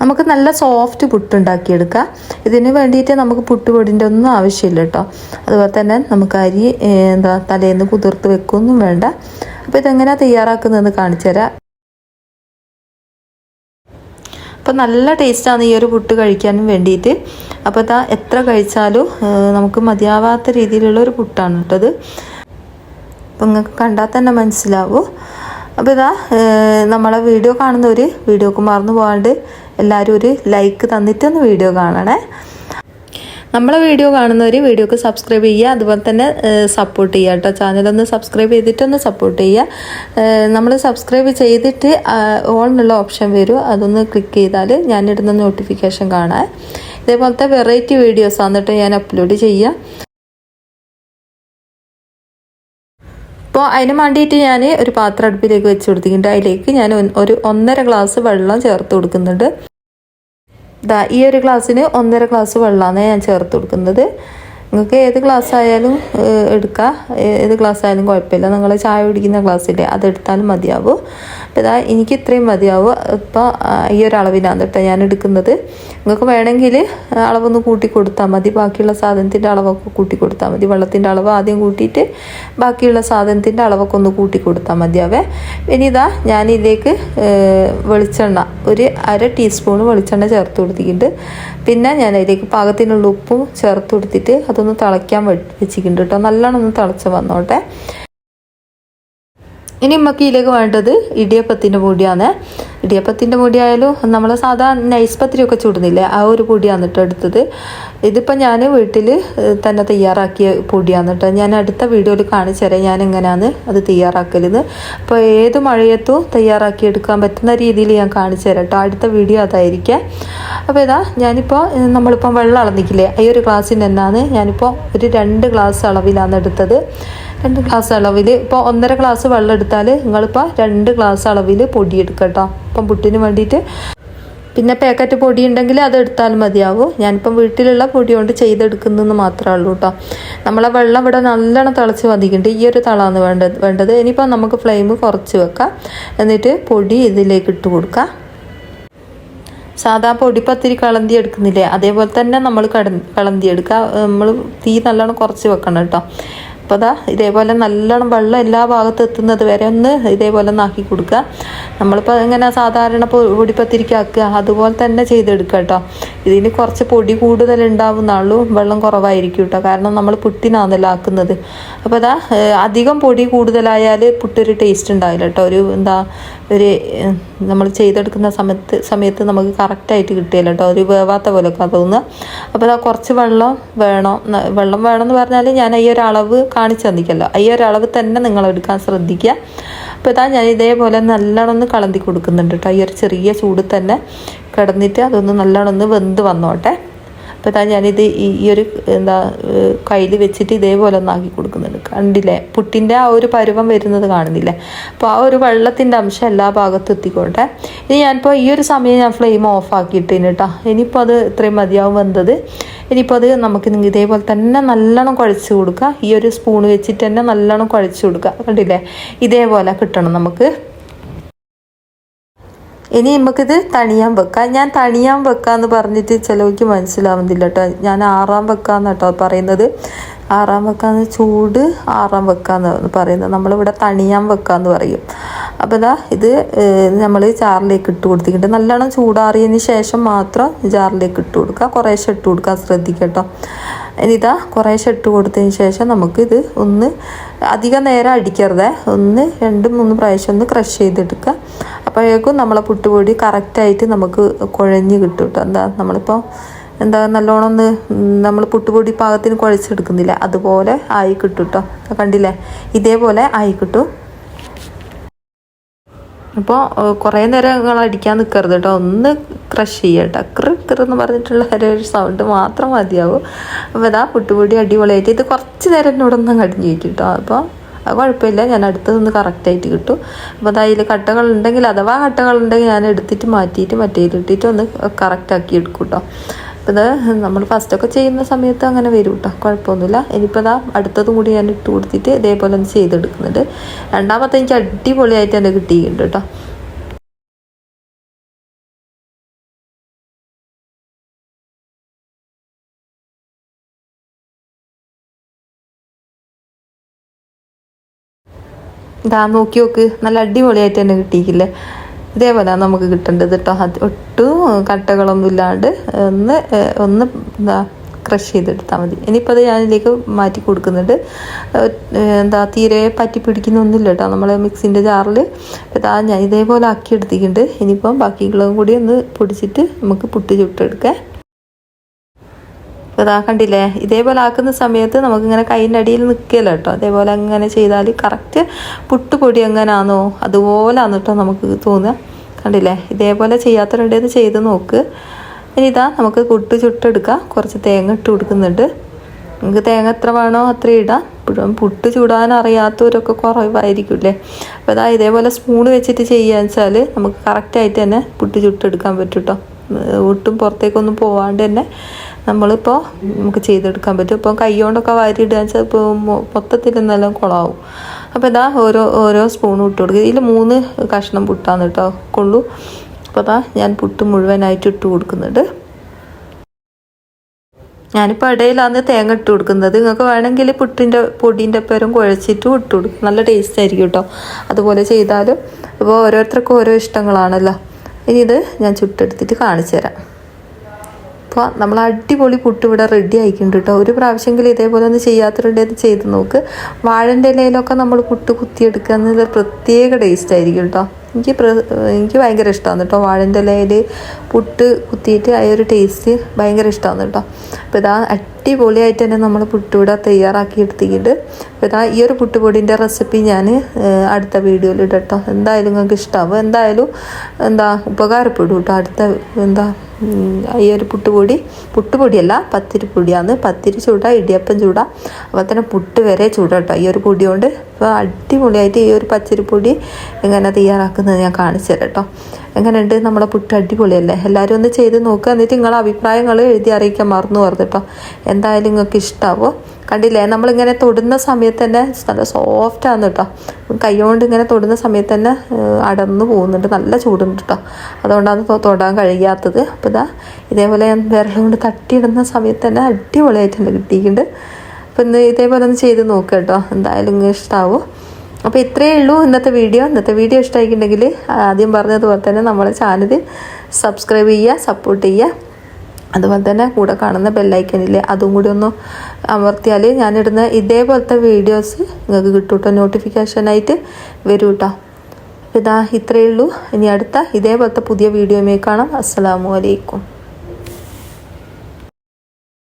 നമുക്ക് നല്ല സോഫ്റ്റ് പുട്ട് ഉണ്ടാക്കിയെടുക്കാം ഇതിന് വേണ്ടിയിട്ട് നമുക്ക് പുട്ട് പുട്ടുപൊടിന്റെ ഒന്നും ആവശ്യമില്ല കേട്ടോ അതുപോലെ തന്നെ നമുക്ക് അരി എന്താ തലേന്ന് കുതിർത്ത് വെക്കൊന്നും വേണ്ട. അപ്പോൾ ഇതെങ്ങനെയാണ് തയ്യാറാക്കുന്നതെന്ന് കാണിച്ചു തരാം. അപ്പോൾ നല്ല ടേസ്റ്റാണ് ഈ ഒരു പുട്ട് കഴിക്കാനും വേണ്ടിയിട്ട്. അപ്പോൾ ഇതാ എത്ര കഴിച്ചാലും നമുക്ക് മതിയാവാത്ത രീതിയിലുള്ള ഒരു പുട്ടാണ് കേട്ടത് അപ്പോൾ നിങ്ങൾക്ക് കണ്ടാൽ തന്നെ മനസ്സിലാവും. അപ്പോൾ ഇതാ നമ്മളെ വീഡിയോ കാണുന്നവർ വീഡിയോക്ക് മറന്നു പോകാണ്ട് എല്ലാവരും ഒരു ലൈക്ക് തന്നിട്ടൊന്ന് വീഡിയോ കാണണേ. നമ്മളെ വീഡിയോ കാണുന്നവർ വീഡിയോക്ക് സബ്സ്ക്രൈബ് ചെയ്യുക അതുപോലെ തന്നെ സപ്പോർട്ട് ചെയ്യുക കേട്ടോ. ചാനലൊന്ന് സബ്സ്ക്രൈബ് ചെയ്തിട്ടൊന്ന് സപ്പോർട്ട് ചെയ്യുക. നമ്മൾ സബ്സ്ക്രൈബ് ചെയ്തിട്ട് ഓൾ ഓപ്ഷൻ വരും. അതൊന്ന് ക്ലിക്ക് ചെയ്താൽ ഞാനിടുന്ന നോട്ടിഫിക്കേഷൻ കാണാം. ഇതേപോലത്തെ വെറൈറ്റി വീഡിയോസ് എന്നിട്ട് ഞാൻ അപ്ലോഡ് ചെയ്യുക. അപ്പോൾ അതിന് വേണ്ടിയിട്ട് ഞാൻ ഒരു പാത്രം അടുപ്പിലേക്ക് വെച്ച് കൊടുത്തിട്ടുണ്ട്. അതിലേക്ക് ഞാൻ ഒരു ഒന്നര ഗ്ലാസ് വെള്ളം ചേർത്ത് കൊടുക്കുന്നുണ്ട്. ദാ ഈ ഒരു ഗ്ലാസ്സിന് ഒന്നര ഗ്ലാസ് വെള്ളമാണ് ഞാൻ ചേർത്ത് കൊടുക്കുന്നത്. നിങ്ങൾക്ക് ഏത് ഗ്ലാസ് ആയാലും എടുക്കാം. ഏത് ഗ്ലാസ് ആയാലും കുഴപ്പമില്ല. നിങ്ങൾ ചായ കുടിക്കുന്ന ഗ്ലാസ്സില്ലേ അതെടുത്താലും മതിയാവും. അപ്പോൾ ഇതാ എനിക്ക് ഇത്രയും മതിയാവും. ഇപ്പോൾ ഈ ഒരു അളവിലാണ് കേട്ടോ ഞാൻ എടുക്കുന്നത്. നിങ്ങൾക്ക് വേണമെങ്കിൽ അളവൊന്ന് കൂട്ടി കൊടുത്താൽ മതി. ബാക്കിയുള്ള സാധനത്തിന്റെ അളവൊക്കെ കൂട്ടി കൊടുത്താൽ മതി. വെള്ളത്തിന്റെ അളവ് ആദ്യം കൂട്ടിയിട്ട് ബാക്കിയുള്ള സാധനത്തിന്റെ അളവൊക്കെ ഒന്ന് കൂട്ടി കൊടുത്താൽ മതിയാവേ. ഇനി ഇതാ ഞാനിതിലേക്ക് വെളിച്ചെണ്ണ ഒരു അര ടീസ്പൂൺ വെളിച്ചെണ്ണ ചേർത്ത് കൊടുത്തിട്ടുണ്ട്. പിന്നെ ഞാൻ അതിലേക്ക് പാകത്തിനുള്ള ഉപ്പും ചേർത്ത് കൊടുത്തിട്ട് അതൊന്ന് തിളയ്ക്കാൻ വെച്ചിട്ടുണ്ട് കേട്ടോ നല്ലോണം ഒന്ന് തിളച്ച് വന്നോട്ടെ. ഇനി നമുക്ക് ഇതിലേക്ക് വേണ്ടത് ഇടിയപ്പത്തിന്റെ പൊടിയാണ്. ഇടിയപ്പത്തിന്റെ പൊടിയായാലും നമ്മൾ സാധാ നൈസ് പത്തിരിയൊക്കെ ചുടുന്നില്ലേ ആ ഒരു പൊടിയാണ് കേട്ടോ എടുത്തത്. ഇതിപ്പോൾ ഞാൻ വീട്ടിൽ തന്നെ തയ്യാറാക്കിയ പൊടിയാണ് കേട്ടോ ഞാൻ അടുത്ത വീഡിയോയിൽ കാണിച്ചു തരാം ഞാൻ എങ്ങനെയാണ് അത് തയ്യാറാക്കലെന്ന് അപ്പോൾ ഏത് മഴയത്തും തയ്യാറാക്കി എടുക്കാൻ പറ്റുന്ന രീതിയിൽ ഞാൻ കാണിച്ചു തരാം കേട്ടോ അടുത്ത വീഡിയോ അതായിരിക്കാം. അപ്പോൾ ഇതാ ഞാനിപ്പോൾ നമ്മളിപ്പം വെള്ളം അളന്നിക്കില്ലേ ഈ ഒരു ഗ്ലാസ്സിന് തന്നെയാണ് ഞാനിപ്പോൾ ഒരു രണ്ട് ഗ്ലാസ് അളവിലാണ് എടുത്തത്. രണ്ട് ഗ്ലാസ് അളവിൽ ഇപ്പോൾ ഒന്നര ഗ്ലാസ് വെള്ളം എടുത്താൽ നിങ്ങളിപ്പോൾ രണ്ട് ഗ്ലാസ് അളവിൽ പൊടി എടുക്കുക കേട്ടോ. ഇപ്പം പുട്ടിന് വേണ്ടിയിട്ട് പിന്നെ പാക്കറ്റ് പൊടി ഉണ്ടെങ്കിൽ അത് എടുത്താൽ മതിയാവും. ഞാനിപ്പം വീട്ടിലുള്ള പൊടി കൊണ്ട് ചെയ്തെടുക്കുന്നതെന്ന് മാത്രമേ ഉള്ളൂ കേട്ടോ. നമ്മളെ വെള്ളം ഇവിടെ നല്ലോണം തിളച്ച് വന്നിട്ടുണ്ട്. ഈ ഒരു തളമാണ് വേണ്ടത് വേണ്ടത്. ഇനിയിപ്പോൾ നമുക്ക് ഫ്ലെയിം കുറച്ച് വെക്കാം. എന്നിട്ട് പൊടി ഇതിലേക്ക് ഇട്ട് കൊടുക്കാം. സാധാ പൊടി പത്തിരി കളന്തി എടുക്കുന്നില്ലേ? അതേപോലെ തന്നെ നമ്മൾ കട കളന്തി എടുക്കുക. നമ്മൾ തീ നല്ലോണം കുറച്ച് വെക്കണം കേട്ടോ. അപ്പോൾ ഇതേപോലെ നല്ലോണം വെള്ളം എല്ലാ ഭാഗത്തും എത്തുന്നത് വരെ ഒന്ന് ഇതേപോലെ ഒന്ന് ആക്കി കൊടുക്കുക. നമ്മളിപ്പോൾ ഇങ്ങനെ സാധാരണ പൊടിപ്പത്തിരിക്കാക്കുക അതുപോലെ തന്നെ ചെയ്തെടുക്കുക കേട്ടോ. ഇതിന് കുറച്ച് പൊടി കൂടുതൽ ഉണ്ടാവുന്നുള്ളൂ വെള്ളം കുറവായിരിക്കും കേട്ടോ. കാരണം നമ്മൾ പുട്ടിനാണല്ലോ ആക്കുന്നത് അപ്പോൾ അതാ അധികം പൊടി കൂടുതലായാൽ പുട്ടൊരു ടേസ്റ്റ് ഉണ്ടാവില്ല കേട്ടോ. ഒരു എന്താ ഒരു നമ്മൾ ചെയ്തെടുക്കുന്ന സമയത്ത് സമയത്ത് നമുക്ക് കറക്റ്റായിട്ട് കിട്ടിയില്ല കേട്ടോ. ഒരു വേവാത്ത പോലൊക്കെ തോന്നുക. അപ്പോൾ അതാ കുറച്ച് വെള്ളം വേണം. വെള്ളം വേണമെന്ന് പറഞ്ഞാൽ ഞാൻ ഈ അളവ് കാണിച്ചു തന്നിക്കല്ലോ ഈ ഒരു അളവ് തന്നെ നിങ്ങൾ എടുക്കാൻ ശ്രദ്ധിക്കുക. അപ്പോൾ ഇതാ ഞാൻ ഇതേപോലെ നല്ലോണം ഒന്ന് കളന്തി കൊടുക്കുന്നുണ്ട് കേട്ടോ. ഈ ഒരു ചെറിയ ചൂട് തന്നെ കിടന്നിട്ട് അതൊന്ന് നല്ലോണം ഒന്ന് വെന്ത് വന്നോട്ടെ. അപ്പോൾ ഇതാ ഞാനിത് ഈ ഒരു എന്താ കയ്യിൽ വെച്ചിട്ട് ഇതേപോലെ ഒന്ന് ആക്കി കൊടുക്കുന്നുണ്ട്. കണ്ടില്ലേ? പുട്ടിന്റെ ആ ഒരു പരുവം വരുന്നത് കാണുന്നില്ലേ? അപ്പോൾ ആ ഒരു വെള്ളത്തിന്റെ അംശം എല്ലാ ഭാഗത്തും എത്തിക്കോട്ടെ. ഇനി ഞാനിപ്പോൾ ഈ ഒരു സമയം ഞാൻ ഫ്ലെയിം ഓഫ് ആക്കിയിട്ടേന് കേട്ടോ. ഇനിയിപ്പോൾ അത് ഇത്രയും മതിയാവും വന്നത് ഇനിയിപ്പോൾ അത് നമുക്ക് ഇതേപോലെ തന്നെ നല്ലോണം കുഴച്ച് കൊടുക്കുക. ഈ ഒരു സ്പൂൺ വെച്ചിട്ട് തന്നെ നല്ലോണം കുഴച്ച് കൊടുക്കുക. കണ്ടില്ലേ? ഇതേപോലെ കിട്ടണം നമുക്ക്. ഇനി നമുക്കിത് തണിയാൻ വെക്കാം. ഞാൻ തണിയാൻ വെക്കാന്ന് പറഞ്ഞിട്ട് ചിലവർക്ക് മനസ്സിലാവുന്നില്ല കേട്ടോ. ഞാൻ ആറാം വെക്കാന്ന് കേട്ടോ പറയുന്നത്. ആറാം വെക്കാന്ന് ചൂട് ആറാം വെക്കാന്ന് പറയുന്നത്. നമ്മളിവിടെ തണിയാൻ വെക്കാന്ന് പറയും. അപ്പോൾ ഇതാ ഇത് നമ്മൾ ജാറിലേക്ക് ഇട്ട് കൊടുത്തിട്ടുണ്ട്. നല്ലോണം ചൂടാറിയതിന് ശേഷം മാത്രം ജാറിലേക്ക് ഇട്ട് കൊടുക്കുക. കുറേശ്ശെ ഇട്ട് കൊടുക്കാൻ ശ്രദ്ധിക്കുക കേട്ടോ. ഇനി ഇതാ കുറേശ്ശെ ഇട്ട് കൊടുത്തതിന് ശേഷം നമുക്കിത് ഒന്ന് അധിക നേരം അടിക്കരുത്. ഒന്ന് രണ്ട് മൂന്ന് പ്രാവശ്യം ഒന്ന് ക്രഷ് ചെയ്തെടുക്കുക. അപ്പോഴേക്കും നമ്മളെ പുട്ടുപൊടി കറക്റ്റായിട്ട് നമുക്ക് കുഴഞ്ഞ് കിട്ടും കേട്ടോ. എന്താ നമ്മളിപ്പോൾ എന്താ നല്ലോണം ഒന്ന് നമ്മൾ പുട്ടുപൊടി പാകത്തിന് കുഴച്ചെടുക്കുന്നില്ല. അതുപോലെ ആയി കിട്ടും കേട്ടോ. കണ്ടില്ലേ? ഇതേപോലെ ആയി കിട്ടും. അപ്പോൾ കുറേ നേരം നിങ്ങൾ അടിക്കാൻ നിൽക്കരുത് കേട്ടോ. ഒന്ന് ക്രഷ് ചെയ്യട്ടോ. ക്ര് ക്ര് എന്ന് പറഞ്ഞിട്ടുള്ള ഒരു സൗണ്ട് മാത്രം മതിയാവും. അപ്പോൾ ഇതാ പുട്ടുപൊടി അടിപൊളിയായിട്ട് ഇത് കുറച്ച് നേരം എന്നോട് ഒന്നും കടിഞ്ഞു വയ്ക്കും കേട്ടോ. അപ്പോൾ അത് കുഴപ്പമില്ല. ഞാൻ അടുത്ത് നിന്ന് കറക്റ്റായിട്ട് കിട്ടും. അപ്പോൾ അതായത് കട്ടകളുണ്ടെങ്കിൽ അഥവാ കട്ടകളുണ്ടെങ്കിൽ ഞാൻ എടുത്തിട്ട് മാറ്റിയിട്ട് മറ്റേതിട്ടിട്ട് ഒന്ന് കറക്റ്റാക്കി എടുക്കും കേട്ടോ. അപ്പം ഇത് നമ്മൾ ഫസ്റ്റൊക്കെ ചെയ്യുന്ന സമയത്ത് അങ്ങനെ വരും കേട്ടോ കുഴപ്പമൊന്നുമില്ല. ഇനിയിപ്പോൾ ഇതാ അടുത്തതും കൂടി ഞാൻ ഇട്ട് കൊടുത്തിട്ട് ഇതേപോലെ ഒന്ന് ചെയ്തെടുക്കുന്നുണ്ട്. രണ്ടാമത്തെ എനിക്ക് അടിപൊളിയായിട്ട് എന്റെ കിട്ടിയിട്ടുണ്ട് കേട്ടോ ഇതാ നോക്കി നോക്ക്. നല്ല അടിപൊളിയായിട്ട് തന്നെ കിട്ടിയിട്ടില്ലേ? ഇതേപോലെ നമുക്ക് കിട്ടേണ്ടത് കേട്ടോ ഒട്ടും കട്ടകളൊന്നും ഇല്ലാണ്ട് ഒന്ന് ഒന്ന് എന്താ ക്രഷ് ചെയ്തെടുത്താൽ മതി. ഇനിയിപ്പോൾ അത് ഞാനിതിലേക്ക് മാറ്റി കൊടുക്കുന്നുണ്ട്. എന്താ തീരെ പറ്റി പിടിക്കുന്നൊന്നുമില്ല കേട്ടോ നമ്മൾ മിക്സിന്റെ ജാറിൽ ഇതാ ഞാൻ ഇതേപോലെ ആക്കി എടുത്തിട്ടുണ്ട് ഇനിയിപ്പം ബാക്കിയുള്ളതും കൂടി ഒന്ന് പൊടിച്ചിട്ട് നമുക്ക് പുട്ട് ചുട്ടെടുക്കാം. ഇതാ കണ്ടില്ലേ? ഇതേപോലെ ആക്കുന്ന സമയത്ത് നമുക്കിങ്ങനെ കൈയിന്റെ അടിയിൽ നിൽക്കില്ല കേട്ടോ അതേപോലെ അങ്ങനെ ചെയ്താൽ കറക്റ്റ് പുട്ടുപൊടി എങ്ങനെയാണോ അതുപോലെയാണ് കേട്ടോ നമുക്ക് തോന്നുക. കണ്ടില്ലേ? ഇതേപോലെ ചെയ്യാത്തവരുണ്ടെന്ന് ചെയ്ത് നോക്ക്. ഇനി ഇതാ നമുക്ക് പുട്ട് ചുട്ടെടുക്കാം. കുറച്ച് തേങ്ങ ഇട്ട് കൊടുക്കുന്നുണ്ട്. നമുക്ക് തേങ്ങ എത്ര വേണോ അത്ര ഇടാം. ഇപ്പോഴും പുട്ട് ചൂടാൻ അറിയാത്തവരൊക്കെ കുറവായിരിക്കില്ലേ അപ്പോൾ ഇതാ ഇതേപോലെ സ്പൂൺ വെച്ചിട്ട് ചെയ്യുക വെച്ചാൽ നമുക്ക് കറക്റ്റായിട്ട് തന്നെ പുട്ട് ചുട്ടെടുക്കാൻ പറ്റും കേട്ടോ ഒട്ടും പുറത്തേക്കൊന്നും പോവാണ്ട് തന്നെ നമ്മളിപ്പോൾ നമുക്ക് ചെയ്തെടുക്കാൻ പറ്റും. ഇപ്പോൾ കൈ കൊണ്ടൊക്കെ വാരി ഇടുക വെച്ചാൽ ഇപ്പോൾ മൊത്തത്തിൽ എന്നെല്ലാം കുളമാവും അപ്പോൾ ഇതാ ഓരോ ഓരോ സ്പൂണും ഇട്ട് കൊടുക്കുക. ഇതിൽ മൂന്ന് കഷ്ണം പുട്ടാന്ന് കേട്ടോ കൊള്ളു. അപ്പോൾ അതാ ഞാൻ പുട്ട് മുഴുവനായിട്ട് ഇട്ട് കൊടുക്കുന്നുണ്ട്. ഞാനിപ്പോൾ ഇടയിലാണ് തേങ്ങ ഇട്ട് കൊടുക്കുന്നത്. നിങ്ങൾക്ക് വേണമെങ്കിൽ പുട്ടിന്റെ പൊടീന്റെ പേരും കുഴച്ചിട്ട് ഇട്ട് കൊടുക്കും. നല്ല ടേസ്റ്റ് ആയിരിക്കും കേട്ടോ. അതുപോലെ ചെയ്താലും ഇപ്പോൾ ഓരോരുത്തർക്കും ഓരോ ഇഷ്ടങ്ങളാണല്ലോ. ഇനി ഇത് ഞാൻ ചുട്ടെടുത്തിട്ട് കാണിച്ചു തരാം അപ്പോൾ നമ്മൾ അടിപൊളി പുട്ട് ഇവിടെ റെഡി ആയിക്കുന്നുണ്ട് കേട്ടോ ഒരു പ്രാവശ്യമെങ്കിലും ഇതേപോലെ ഒന്ന് ചെയ്യാത്തവരുടെ ഇത് ചെയ്ത് നോക്ക്. വാഴന്റെ ഇലയിലൊക്കെ നമ്മൾ പുട്ട് കുത്തിയെടുക്കുക എന്നത് പ്രത്യേക ടേസ്റ്റ് ആയിരിക്കും കേട്ടോ എനിക്ക് എനിക്ക് ഭയങ്കര ഇഷ്ടമാണ് കേട്ടോ വാഴന്റെ ഇലയിൽ പുട്ട് കുത്തിയിട്ട് ആ ഒരു ടേസ്റ്റ് ഭയങ്കര ഇഷ്ടമാണ് കേട്ടോ അപ്പോൾ ഇതാ അടിപൊളിയായിട്ട് തന്നെ നമ്മൾ പുട്ട് ഇവിടെ തയ്യാറാക്കി എടുത്തിട്ടുണ്ട്. അപ്പോൾ ഇതാ ഈ ഒരു പുട്ടുപൊടിന്റെ റെസിപ്പി ഞാൻ അടുത്ത വീഡിയോയിൽ ഇടട്ടോ എന്തായാലും നിങ്ങൾക്ക് ഇഷ്ടമാവും എന്തായാലും എന്താ ഉപകാരപ്പെടും കേട്ടോ അടുത്ത എന്താ ഈ ഒരു പുട്ടുപൊടി. പുട്ടുപൊടിയല്ല പത്തിരി പൊടിയാണ്. പത്തിരി ചൂട ഇടിയപ്പം ചൂട. അപ്പോൾ തന്നെ പുട്ട് വരെ ചൂട കേട്ടോ. ഈ ഒരു പൊടി കൊണ്ട് അപ്പോൾ അടിപൊളിയായിട്ട് ഈ ഒരു പച്ചരിപ്പൊടി എങ്ങനെ തയ്യാറാക്കുന്നത് ഞാൻ കാണിച്ചു തരാം കേട്ടോ. എങ്ങനെയുണ്ട് നമ്മളെ പുട്ട് അടിപൊളിയല്ലേ? എല്ലാവരും ഒന്ന് ചെയ്ത് നോക്കുക എന്നിട്ട് നിങ്ങളെ അഭിപ്രായങ്ങൾ എഴുതി അറിയിക്കാൻ മറന്നു പറഞ്ഞു കേട്ടോ. എന്തായാലും നിങ്ങൾക്ക് ഇഷ്ടാവോ? കണ്ടില്ലേ? നമ്മളിങ്ങനെ തൊടുന്ന സമയത്ത് തന്നെ നല്ല സോഫ്റ്റാണ് കേട്ടോ കൈ കൊണ്ട് ഇങ്ങനെ തൊടുന്ന സമയത്ത് തന്നെ അടർന്നു പോകുന്നുണ്ട്. നല്ല ചൂടുണ്ട് കേട്ടോ അതുകൊണ്ടാണ് തൊടാൻ കഴിയാത്തത്. അപ്പോൾ ഇതാ ഇതേപോലെ ഞാൻ വിരളം കൊണ്ട് തട്ടിയിടുന്ന സമയത്ത് തന്നെ അടിപൊളിയായിട്ടുണ്ട് കിട്ടിയിട്ടുണ്ട്. അപ്പോൾ ഇന്ന് ഇതേപോലെ ഒന്ന് ചെയ്ത് നോക്കുക കേട്ടോ എന്തായാലും ഇങ്ങനെ ഇഷ്ടാവും. അപ്പോൾ ഇത്രയേ ഉള്ളൂ ഇന്നത്തെ വീഡിയോ. ഇന്നത്തെ വീഡിയോ ഇഷ്ടമായിട്ടുണ്ടെങ്കിൽ ആദ്യം പറഞ്ഞതുപോലെ തന്നെ നമ്മളെ ചാനൽ സബ്സ്ക്രൈബ് ചെയ്യുക സപ്പോർട്ട് ചെയ്യുക. അതുപോലെ തന്നെ കൂടെ കാണുന്ന ബെല്ലൈക്കനില്ലേ അതും കൂടി ഒന്ന് അമർത്തിയാൽ ഞാനിടുന്ന ഇതേപോലത്തെ വീഡിയോസ് നിങ്ങൾക്ക് കിട്ടും കേട്ടോ നോട്ടിഫിക്കേഷനായിട്ട് വരും കേട്ടോ ഇതാ ഇത്രയേ ഉള്ളൂ. ഇനി അടുത്ത ഇതേപോലത്തെ പുതിയ വീഡിയോയുമായി കാണാം. അസ്സലാമു അലൈക്കും.